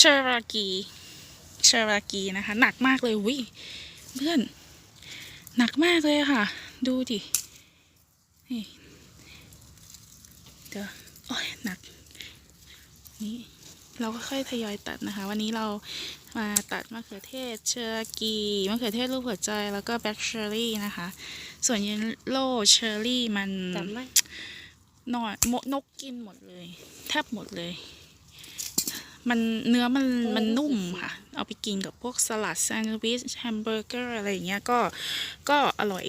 เชอรากีเชอรากีนะคะ หนักมากเลยวิเพื่อน หนักมากเลยค่ะ ดูดินี่เดี๋ยวโอ้ยหนัก นี่เราก็ค่อยทยอยตัดนะคะ วันนี้เรามาตัดมะเขือเทศเชอร์กีมะเขือเทศรูปหัวใจแล้วก็แบล็คเชอร์รี่นะคะ ส่วนเยลโล่เชอร์รี่มันจำไหมนอนมนกกินหมดเลย แทบหมดเลย มันเนื้อมันมันนุ่มค่ะ เอาไปกินกับพวกสลัดแซนด์วิชแฮมเบอร์เกอร์อะไรอย่างเงี้ยก็ก็อร่อย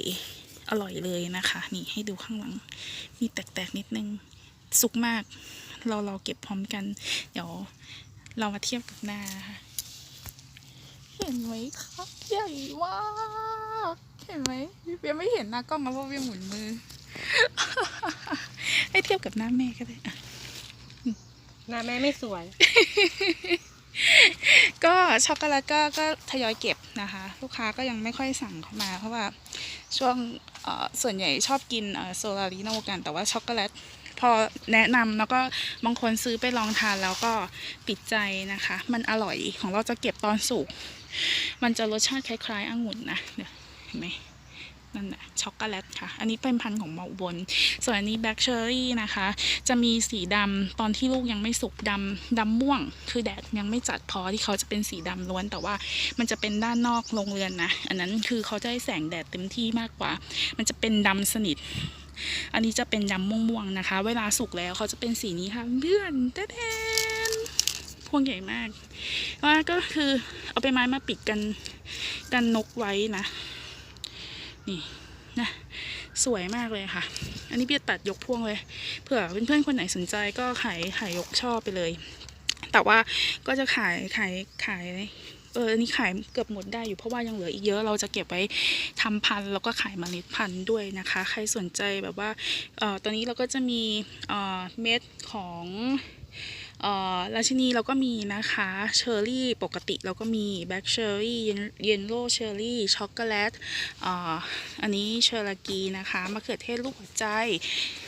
อร่อยเลยนะคะ นี่ให้ดูข้างหลัง มีแตกๆนิดนึง สุกมาก เราเราเก็บพร้อมกัน เดี๋ยวเรามาเทียบกับหน้านะคะเห็นไหมคะใหญ่มากเห็นไหมเบียร์ไม่เห็นหน้ากล้องนะเพราะเบียร์หมุนมือ ให้เทียบกับหน้าแม่ก็ได้อะ หน้าแม่ไม่สวย ก็ช็อกโกแลตก็ก็ทยอยเก็บนะคะ ลูกค้าก็ยังไม่ค่อยสั่งเข้ามา เพราะว่าช่วงส่วนใหญ่ชอบกินโซลาริโนกัน แต่ว่าช็อกโกแลตพอแนะนำแล้วก็บางคนซื้อไปลองทานแล้วก็ปิดใจนะคะ มันอร่อยของเราจะเก็บตอนสุกมันจะรสชาติคล้ายๆองุ่นนะเดี๋ยวเห็นไหม นั่นแหละช็อกโกแลตค่ะ อันนี้เป็นพันธุ์ของเมาบน ส่วนอันนี้แบล็คเชอรี่นะคะ จะมีสีดำตอนที่ลูกยังไม่สุกดำดำม่วง คือแดดยังไม่จัดพอที่เขาจะเป็นสีดำล้วน แต่ว่ามันจะเป็นด้านนอกโรงเรือนนะ อันนั้นคือเขาจะให้แสงแดดเต็มที่มากกว่า มันจะเป็นดำสนิท อันนี้จะเป็นดำม่วงๆนะคะ เวลาสุกแล้วเขาจะเป็นสีนี้ค่ะเพื่อนแดนพวงใหญ่มากว่าก็คือเอาไปไม้มาปิดกันกันนกไว้นะ นี่นะสวยมากเลยค่ะ อันนี้เบียตัดยกพ่วงเลย เผื่อเพื่อนๆคนไหนสนใจก็ขายขายยกช่อไปเลย แต่ว่าก็จะขายขายขายเอออันนี้ขายเกือบหมดได้อยู่เพราะว่ายังเหลืออีกเยอะเราจะเก็บไว้ทำพันธุ์แล้วก็ขายเมล็ดพันธุ์ด้วยนะคะ ใครสนใจแบบว่าเอ่อตอนนี้เราก็จะมีเออเม็ดของ ราชินีเราก็มีนะคะเชอร์รี่ปกติเราก็มีแบล็คเชอร์รี่เยนโลเชอร์รี่ช็อกโกแลตอันนี้เชอรากีนะคะมะเขือเทศลูกหัวใจ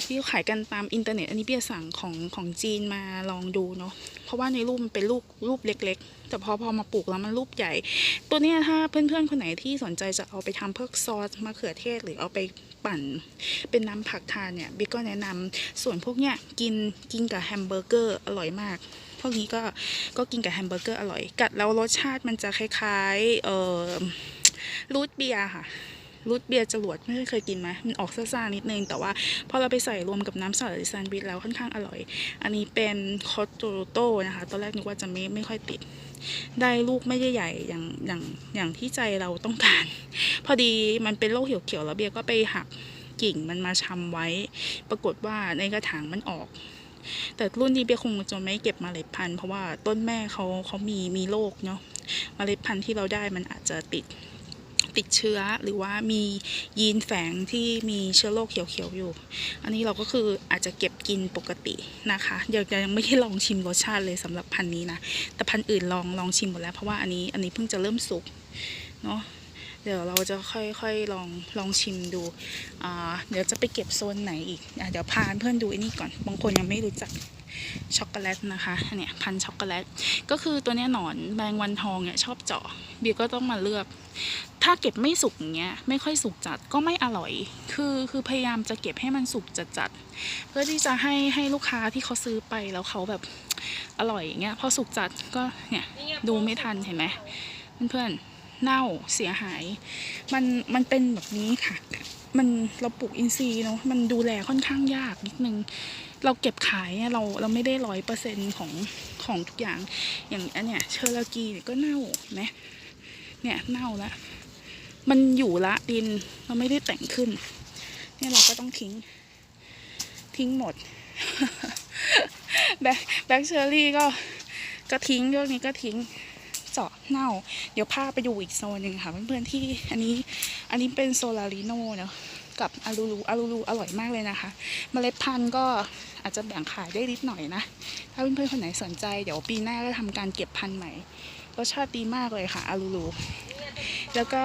ที่ขายกันตามอินเทอร์เน็ตอันนี้เบียสั่งของของจีนมาลองดูเนาะ ราะว่าในรูปมันเป็นลูกรูปเล็ก ๆ แต่พอพอมาปลูกแล้วมันรูปใหญ่ ตัวนี้ถ้าเพื่อนๆคนไหนที่สนใจจะเอาไปทำเพื่อซอสมะเขือเทศหรือเอาไปปั่นเป็นน้ำผักทานเนี่ยบิ๊กก็แนะนำส่วนพวกเนี้ยกินกินกับแฮมเบอร์เกอร์อร่อยมาก พวกนี้ก็ก็กินกับแฮมเบอร์เกอร์อร่อย กัดแล้วรสชาติมันจะคล้ายๆเอ่อรูทเบียร์ค่ะ รูทเบียร์จรวดไม่เคยกินไหมมันออกซ่าๆนิดนึง แต่ว่าพอเราไปใส่รวมกับน้ำสลัดหรือแซนด์วิชแล้วค่อนข้างอร่อย อันนี้เป็นคอตโตโต้นะคะ ตอนแรกนึกว่าจะไม่ไม่ค่อยติด ได้ลูกไม่ได้ใหญ่อย่างอย่างอย่างที่ใจเราต้องการ พอดีมันเป็นโรคเขียวๆแล้วเบียร์ก็ไปหักกิ่งมันมาชำไว้ ปรากฏว่าในกระถางมันออก แต่รุ่นนี้เบียร์คงจะไม่เก็บเมล็ดพันธุ์เพราะว่าต้นแม่เขาเขามีมีโรคเนาะเมล็ดพันธุ์ที่เราได้มันอาจจะติด ติดเชื้อหรือว่ามียีนแฝงที่มีเชื้อโรคเขียวๆอยู่ อันนี้เราก็คืออาจจะเก็บกินปกตินะคะเดี๋ยวยังไม่ได้ลองชิมรสชาติเลยสำหรับพันธุ์นี้นะแต่พันธุ์อื่นลองลองชิมหมดแล้วเพราะว่าอันนี้อันนี้เพิ่งจะเริ่มสุกเนาะเดี๋ยวเราจะค่อยๆลองลองชิมดูเดี๋ยวจะไปเก็บโซนไหนอีกอเดี๋ยวพาเพื่อนดูไอ้นี่ก่อนบางคนยังไม่รู้จัก ช็อกโกแลตนะคะเนี่ยพันช็อกโกแลตก็คือตัวเนี้ยหนอนแมงวันทองเนี่ยชอบเจาะเบียก็ต้องมาเลือก ถ้าเก็บไม่สุกอย่างเงี้ยไม่ค่อยสุกจัดก็ไม่อร่อย คือคือพยายามจะเก็บให้มันสุกจัดจัดเพื่อที่จะให้ให้ลูกค้าที่เขาซื้อไปแล้วเขาแบบอร่อยอย่างเงี้ยพอสุกจัดก็เนี่ยดูไม่ทันเห็นไหมเพื่อนๆเน่าเสียหาย มันมันเป็นแบบนี้ค่ะ มันเราปลูกอินทรีย์เนาะมันดูแลค่อนข้างยากนิดนึง เราเก็บขายเนี่ยเราเราไม่ได้ร้อยเปอร์เซ็นของของทุกอย่าง อย่างอันเนี้ยเชอร์รากีเนี่ยก็เน่านไหมเนี่ยเน่าละมันอยู่ละดินเราไม่ได้แต่งขึ้น เนี่ยเราก็ต้องทิ้ง ทิ้งหมด แบ็คแบ็คเชอรี่ก็ก็ทิ้งเรื่องนี้ก็ทิ้งเจาะเน่า เดี๋ยวพาไปดูอีกโซนหนึ่งค่ะเพื่อนๆที่อันนี้อันนี้เป็นโซลาริโนเนาะ กับอารูรูอารูรูอร่อยมากเลยนะคะเมล็ดพันธุ์ก็อาจจะแบ่งขายได้นิดหน่อยนะ ถ้าเพื่อนๆคนไหนสนใจเดี๋ยวปีหน้าก็ทำการเก็บพันธุ์ใหม่รสชาติดีมากเลยค่ะอารูรูแล้วก็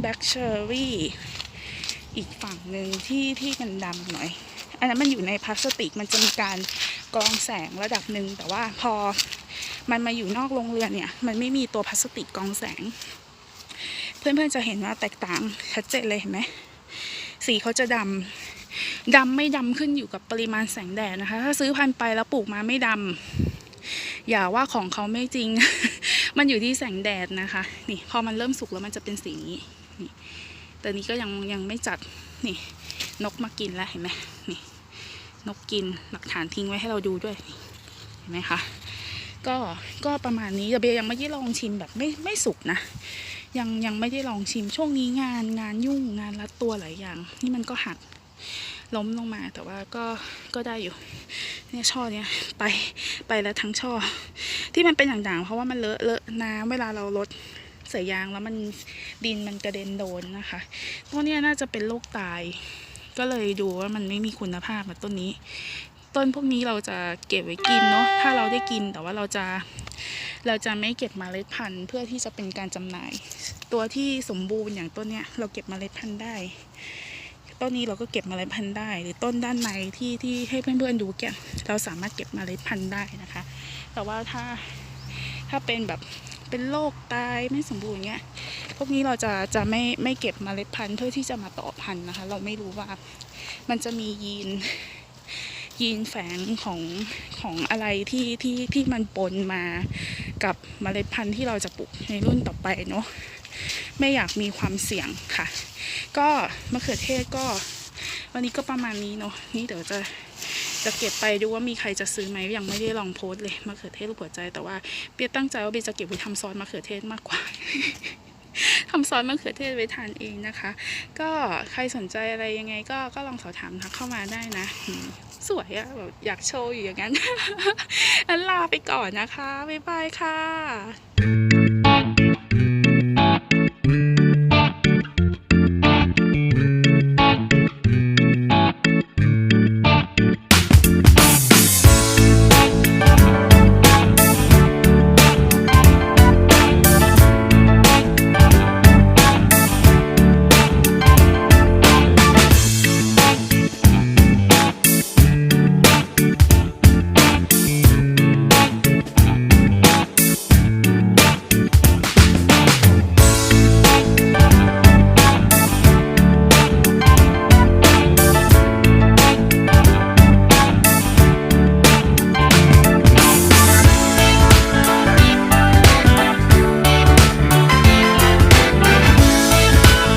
แบล็คเชอร์รี่อีกฝั่งหนึ่งที่ที่มันดำหน่อย อันนั้นมันอยู่ในพลาสติกมันจะมีการกรองแสงระดับหนึ่งแต่ว่าพอมันมาอยู่นอกโรงเรือนเนี่ย มันไม่มีตัวพลาสติกกรองแสง เพื่อนๆจะเห็นว่าแตกต่างชัดเจนเลยเห็นไหม สีเขาจะดำดำไม่ดำขึ้นอยู่กับปริมาณแสงแดดนะคะ ถ้าซื้อพันธุ์ไปแล้วปลูกมาไม่ดำอย่าว่าของเขาไม่จริง มันอยู่ที่แสงแดดนะคะ นี่พอมันเริ่มสุกแล้วมันจะเป็นสีนี้นี่แต่นี้ก็ยังยังไม่จัดนี่ นกมากินแล้วเห็นไหมนี่นกกินหลักฐานทิ้งไว้ให้เราดูด้วยเห็นไหมคะก็ก็ประมาณนี้แต่เบียยังไม่ได้ลองชิมแบบไม่ไม่สุกนะ ยังยังไม่ได้ลองชิมช่วงนี้งานงานยุ่งงานรัดตัวหลายอย่าง นี่มันก็หักล้มลงมาแต่ว่าก็ก็ได้อยู่เนี่ยช่อเนี่ยไปไปแล้วทั้งช่อ ที่มันเป็นอย่างๆเพราะว่ามันเลอะเลอะน้ำเวลาเราลดใส่ยางแล้วมันดินมันกระเด็นโดนนะคะต้นนี้น่าจะเป็นโรคตาย ก็เลยดูว่ามันไม่มีคุณภาพแบบต้นนี้ ต้นพวกนี้เราจะเก็บไว้กินเนาะถ้าเราได้กินแต่ว่าเราจะ เราจะไม่เก็บเมล็ดพันธุ์เพื่อที่จะเป็นการจำหน่าย ตัวที่สมบูรณ์อย่างต้นเนี้ยเราเก็บเมล็ดพันธุ์ได้ ต้นนี้เราก็เก็บเมล็ดพันธุ์ได้ หรือต้นด้านในที่ที่ให้เพื่อนๆดูแกเราสามารถเก็บเมล็ดพันธุ์ได้นะคะ แต่ว่าถ้าถ้าเป็นแบบเป็นโรคตายไม่สมบูรณ์เงี้ย พวกนี้เราจะจะไม่ไม่เก็บเมล็ดพันธุ์เพื่อที่จะมาต่อพันธุ์นะคะ เราไม่รู้ว่ามันจะมียีน ยีนแฝงของของอะไรที่ที่ที่มันปนมากับเมล็ดพันธุ์ที่เราจะปลูกในรุ่นต่อไปเนาะไม่อยากมีความเสี่ยงค่ะ ก็มะเขือเทศก็วันนี้ก็ประมาณนี้เนาะนี่เดี๋ยวจะจะเก็บไปดูว่ามีใครจะซื้อไหมยังไม่ได้ลองโพสเลยมะเขือเทศรูปหัวใจแต่ว่าเปียตั้งใจว่าเบียจะเก็บไว้ทำซอสมะเขือเทศมากกว่า ทำซอสมะเขือเทศไว้ทานเองนะคะ ก็ใครสนใจอะไรยังไงก็ก็ลองสอบถามทักเข้ามาได้นะ สวยอะแบบอยากโชว์อยู่อย่างนั้นงั้นลาไปก่อนนะคะ บ๊ายบายค่ะ